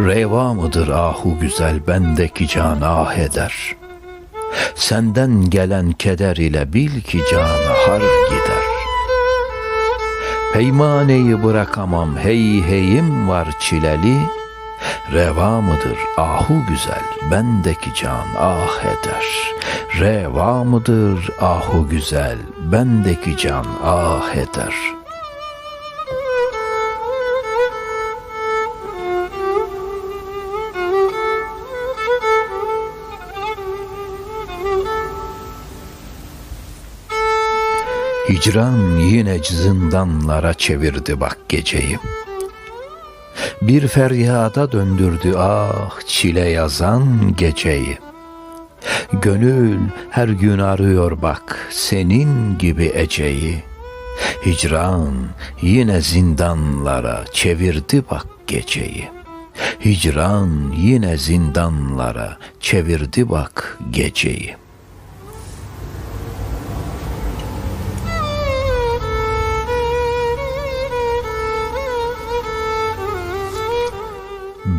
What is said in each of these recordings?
Reva mıdır ahu güzel bendeki can ah eder. Senden gelen keder ile bil ki canı har gider. Peymaneyi bırakamam hey heyim var çileli. Reva mıdır ahu güzel bendeki can ah eder. Reva mıdır ahu güzel bendeki can ah eder.'' Hicran yine zindanlara çevirdi bak geceyi. Bir feryada döndürdü ah çile yazan geceyi. Gönül her gün arıyor bak senin gibi eceyi. Hicran yine zindanlara çevirdi bak geceyi. Hicran yine zindanlara çevirdi bak geceyi.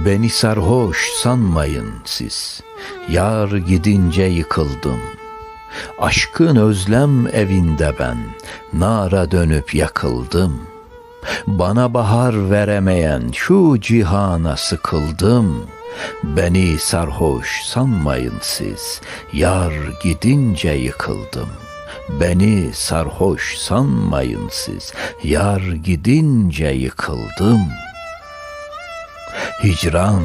Beni sarhoş sanmayın siz. Yar gidince yıkıldım. Aşkın özlem evinde ben nara dönüp yakıldım. Bana bahar veremeyen şu cihana sıkıldım. Beni sarhoş sanmayın siz. Yar gidince yıkıldım. Beni sarhoş sanmayın siz. Yar gidince yıkıldım.'' Hicran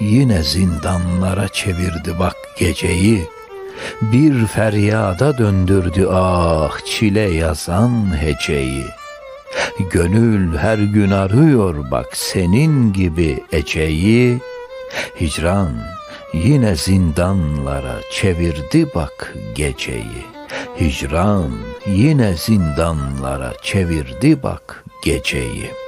yine zindanlara çevirdi bak geceyi. Bir feryada döndürdü ah çile yazan heceyi. Gönül her gün arıyor bak senin gibi eceyi. Hicran yine zindanlara çevirdi bak geceyi. Hicran yine zindanlara çevirdi bak geceyi.''